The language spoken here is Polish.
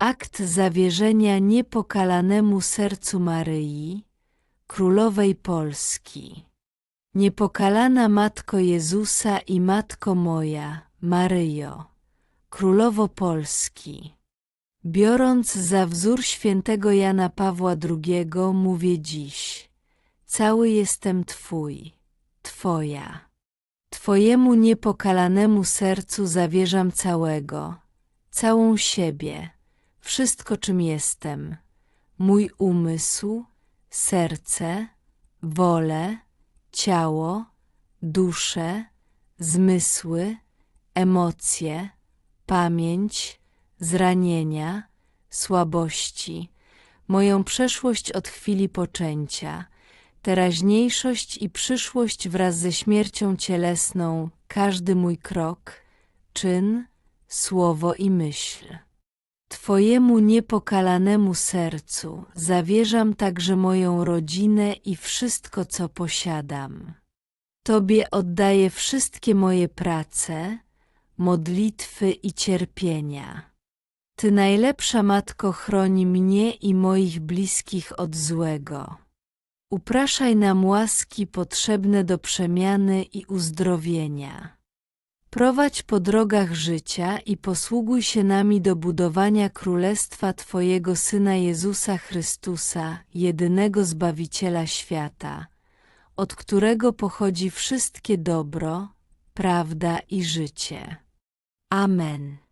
Akt zawierzenia niepokalanemu sercu Maryi, Królowej Polski. Niepokalana Matko Jezusa i Matko moja, Maryjo, Królowo Polski. Biorąc za wzór świętego Jana Pawła II, mówię dziś: Cały jestem Twój, Twoja. Twojemu niepokalanemu sercu zawierzam całego, całą siebie, wszystko czym jestem, mój umysł, serce, wolę, ciało, duszę, zmysły, emocje, pamięć, zranienia, słabości, moją przeszłość od chwili poczęcia, teraźniejszość i przyszłość wraz ze śmiercią cielesną, każdy mój krok, czyn, słowo i myśl. Twojemu niepokalanemu sercu zawierzam także moją rodzinę i wszystko, co posiadam. Tobie oddaję wszystkie moje prace, modlitwy i cierpienia. Ty najlepsza Matko chroni mnie i moich bliskich od złego. Upraszaj nam łaski potrzebne do przemiany i uzdrowienia. Prowadź po drogach życia i posługuj się nami do budowania Królestwa Twojego Syna Jezusa Chrystusa, jedynego Zbawiciela świata, od którego pochodzi wszystkie dobro, prawda i życie. Amen.